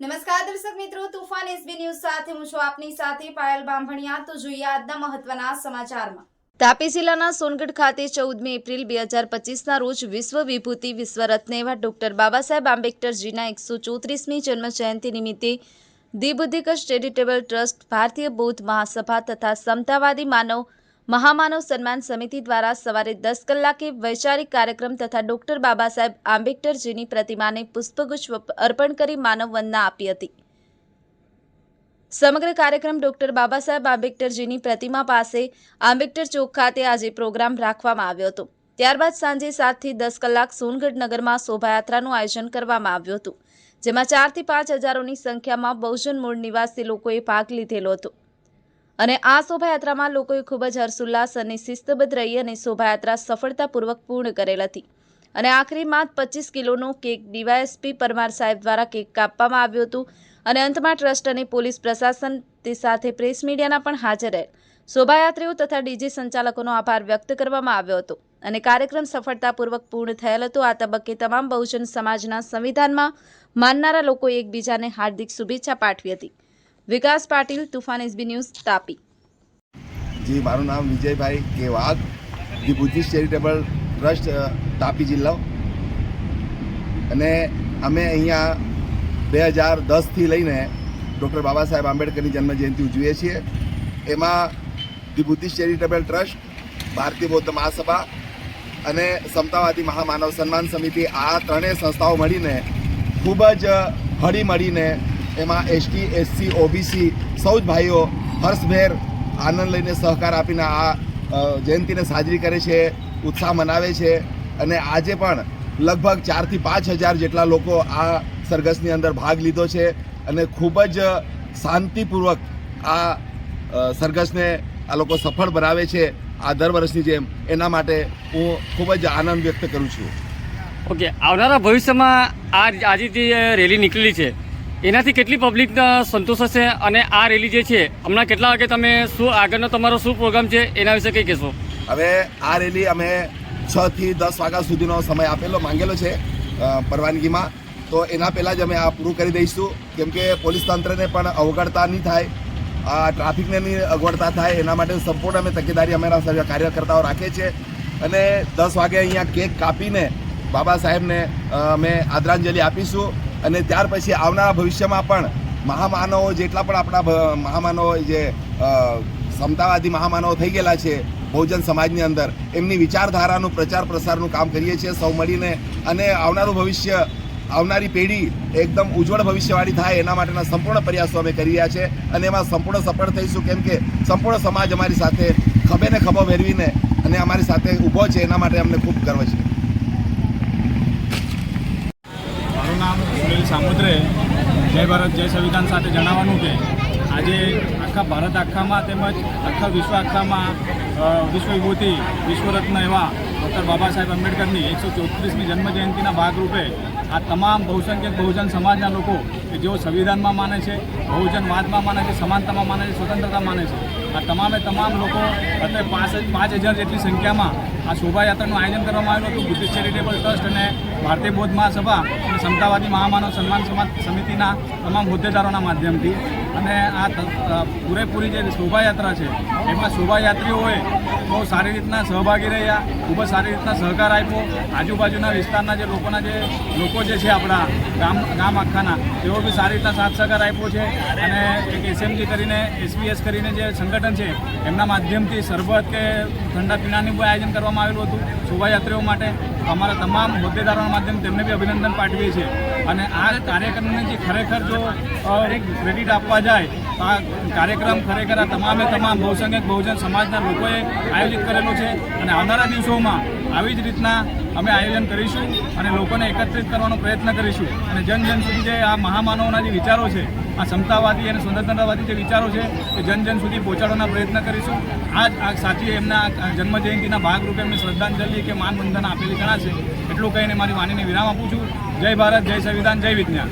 નમસ્કાર દર્શક મિત્રો, તુફાન એસબી ન્યૂઝ સાથે હું છું આપની સાથે પાયલ બાંભણિયા. તો જોઈએ આજના મહત્વના સમાચારમાં. તાપી જિલ્લાના સોનગઢ ખાતે ચૌદમી એપ્રિલ બે હજાર પચીસના રોજ વિશ્વ વિભૂતિ વિશ્વરત્ન એવા ડોક્ટર બાબા સાહેબ આંબેડકરજીના એકસો ચોત્રીસમી જન્મ જયંતિ નિમિત્તે ધી ચેરિટેબલ ટ્રસ્ટ ભારતીય બૌદ્ધ મહાસભા તથા સમતાવાદી માનવ મહામાનવ સન્માન સમિતિ દ્વારા સવારે દસ કલાકે વૈચારિક કાર્યક્રમ તથા ડોક્ટર બાબા સાહેબ આંબેડકરજીની પ્રતિમાને પુષ્પગુચ્છ અર્પણ કરી માનવ વંદના આપી હતી. સમગ્ર કાર્યક્રમ ડોક્ટર બાબા સાહેબ આંબેડકરજીની પ્રતિમા પાસે આંબેડકર ચોક ખાતે આજે પ્રોગ્રામ રાખવામાં આવ્યો હતો. ત્યારબાદ સાંજે સાતથી દસ કલાક સોનગઢ નગરમાં શોભાયાત્રાનું આયોજન કરવામાં આવ્યું હતું, જેમાં ચારથી પાંચ હજારોની સંખ્યામાં બહુજન મૂળ નિવાસી લોકોએ ભાગ લીધેલો હતો. અને આ શોભાયાત્રામાં લોકોએ ખૂબ જ હર્ષોલ્લાસ અને શિસ્તબદ્ધ રહી અને શોભાયાત્રા સફળતાપૂર્વક પૂર્ણ કરેલ હતી. અને આખરીમાં પચીસ કિલોનો કેક ડીવાયએસપી પરમાર સાહેબ દ્વારા કેક કાપવામાં આવ્યું હતું અને અંતમાં ટ્રસ્ટ અને પોલીસ પ્રશાસન તે સાથે પ્રેસ મીડિયાના પણ હાજર રહેલ. શોભાયાત્રીઓ તથા ડીજે સંચાલકોનો આભાર વ્યક્ત કરવામાં આવ્યો હતો અને કાર્યક્રમ સફળતાપૂર્વક પૂર્ણ થયેલ હતો. આ તબક્કે તમામ બહુજન સમાજના સંવિધાનમાં માનનારા લોકોએ એકબીજાને હાર્દિક શુભેચ્છા પાઠવી હતી. Vikas Patil, Toofan SB news, Tapi. જી, મારું નામ Vijaybhai K Vagh the Buddhist charitable trust Tapi જિલ્લો. અને અમે અહીંયા બે હજાર દસથી લઈને ડૉક્ટર બાબા સાહેબ આંબેડકરની જન્મજયંતિ ઉજવીએ છીએ. એમાં ધી બુદ્ધિસ્ટ ચેરિટેબલ ટ્રસ્ટ, ભારતીય બૌદ્ધ મહાસભા અને સમતાવાદી મહામાનવ સન્માન સમિતિ આ ત્રણેય સંસ્થાઓ મળીને ખૂબ જ હળી મળીને એમાં એસટી, એસસી, ઓબીસી સૌ જ ભાઈઓ હર્ષભેર આનંદ લઈને સહકાર આપીને આ જયંતીને સાજરી કરે છે, ઉત્સાહ મનાવે છે અને આજે પણ લગભગ ચારથી પાંચ હજાર જેટલા લોકો આ સરઘસની અંદર ભાગ લીધો છે અને ખૂબ જ શાંતિપૂર્વક આ સરઘસને આ લોકો સફળ બનાવે છે આ દર વર્ષની જેમ. એના માટે હું ખૂબ જ આનંદ વ્યક્ત કરું છું. ઓકે, આવનારા ભવિષ્યમાં આ, આજે જે રેલી નીકળેલી છે એનાથી કેટલી પબ્લિક સંતોષ હશે અને આ રેલી જે છે, હમણાં કેટલા વાગે તમે શું, આગળનો તમારો શું પ્રોગ્રામ છે, એના વિશે કંઈ કહેશો? હવે આ રેલી અમે છ થી દસ વાગ્યા સુધીનો સમય આપેલો, માંગેલો છે પરવાનગીમાં. તો એના પહેલાં જ અમે આ પૂરું કરી દઈશું. કેમ કે પોલીસ તંત્રને પણ અવગડતા નહીં થાય, આ ટ્રાફિકને નહીં અગવડતા થાય, એના માટે સંપૂર્ણ અમે તકેદારી અમારા કાર્યકર્તાઓ રાખે છે. અને દસ વાગે અહીંયા કેક કાપીને બાબા સાહેબને અમે આદરાંજલિ આપીશું. અને ત્યાર પછી આવનારા ભવિષ્યમાં પણ મહામાનવો જેટલા પણ આપણા મહામાનવો જે સમતાવાદી મહામાનવો થઈ ગયેલા છે, બહુજન સમાજની અંદર, એમની વિચારધારાનું પ્રચાર પ્રસારનું કામ કરીએ છીએ, સૌ મળીને, અને આવનારું ભવિષ્ય, આવનારી પેઢી એકદમ ઉજ્જવળ ભવિષ્યવાળી થાય એના માટેના સંપૂર્ણ પ્રયાસો અમે કરી રહ્યા છે, અને એમાં સંપૂર્ણ સફળ થઈશું, કેમ કે સંપૂર્ણ સમાજ અમારી સાથે ખભે ને ખભો ભેરવીને અને અમારી સાથે ઊભો છે, એના માટે અમને ખૂબ ગર્વ છે મારું નામ સુનિલ સામુદ્રે જય ભારત, જય સંવિધાન સાથે જણાવવાનું કે આજે આખા ભારત આખામાં તેમજ આખા વિશ્વ આખામાં વિશ્વ વિભૂતિ વિશ્વરત્ન એવા ડૉક્ટર બાબા સાહેબ આંબેડકરની એકસો ચોત્રીસમી જન્મજયંતિના ભાગરૂપે આ તમામ બહુસંખ્યક, બહુજન સમાજના લોકો કે જેઓ સંવિધાનમાં માને છે બહુજનવાદમાં માને છે, સમાનતામાં માને છે, સ્વતંત્રતા માને છે. આ તમામે તમામ લોકો અત્યારે પાંચ પાંચ હજાર જેટલી સંખ્યામાં આ શોભાયાત્રાનું આયોજન કરવામાં આવેલું હતું. બુદ્ધિસ્ટ ચેરિટેબલ ટ્રસ્ટ અને ભારતીય બૌદ્ધ મહાસભા અને સમતાવાદી મહામાનવ સન્માન સમાજ સમિતિના તમામ હોદ્દેદારોના માધ્યમથી. અને આ પૂરેપૂરી જે શોભાયાત્રા છે, એમાં શોભાયાત્રીઓએ બહુ સારી રીતના સહભાગી રહ્યા, ખૂબ જ સારી રીતના સહકાર આપ્યો. આજુબાજુના વિસ્તારના જે લોકોના જે લોકો જે છે આપણા ગામ ગામ આખાના. તેઓ બી સારી રીતના સાથ સહકાર આપ્યો છે અને એક એસએમજી કરીને એસબીએસ કરીને જે સંગઠન છે, એમના માધ્યમથી શરબત કે ઠંડા પીણાનું પણ આયોજન કરવામાં આવેલું હતું, શોભાયાત્રીઓ માટે. અમારા તમામ હોદ્દેદારોના માધ્યમથી તેમને બી અભિનંદન પાઠવીએ છીએ. અને આ કાર્યક્રમને જે ખરેખર જો એક ક્રેડિટ આપવા જાય, તો આ કાર્યક્રમ ખરેખર આ તમામે તમામ બહુસંખ્યક બહુજન સમાજના લોકોએ આયોજિત કરેલો છે. અને આવનારા દિવસોમાં આવી જ રીતના અમે આયોજન કરીશું અને લોકોને એકત્રિત કરવાનો પ્રયત્ન કરીશું. અને જન જન સુધી જે આ મહામાનવોના જે વિચારો છે, આ સમતાવાદી અને સ્વતંત્રતાવાદી જે વિચારો છે, એ જન જન સુધી પહોંચાડવાના પ્રયત્ન કરીશું. આ જ આ સાચી એમના જન્મ જયંતિના ભાગરૂપે એમને શ્રદ્ધાંજલિ કે માન વંદન આપેલી ગણાશે એટલું કહીને મારી વાણીને વિરામ આપું છું. જય ભારત, જય સંવિધાન, જય વિજ્ઞાન.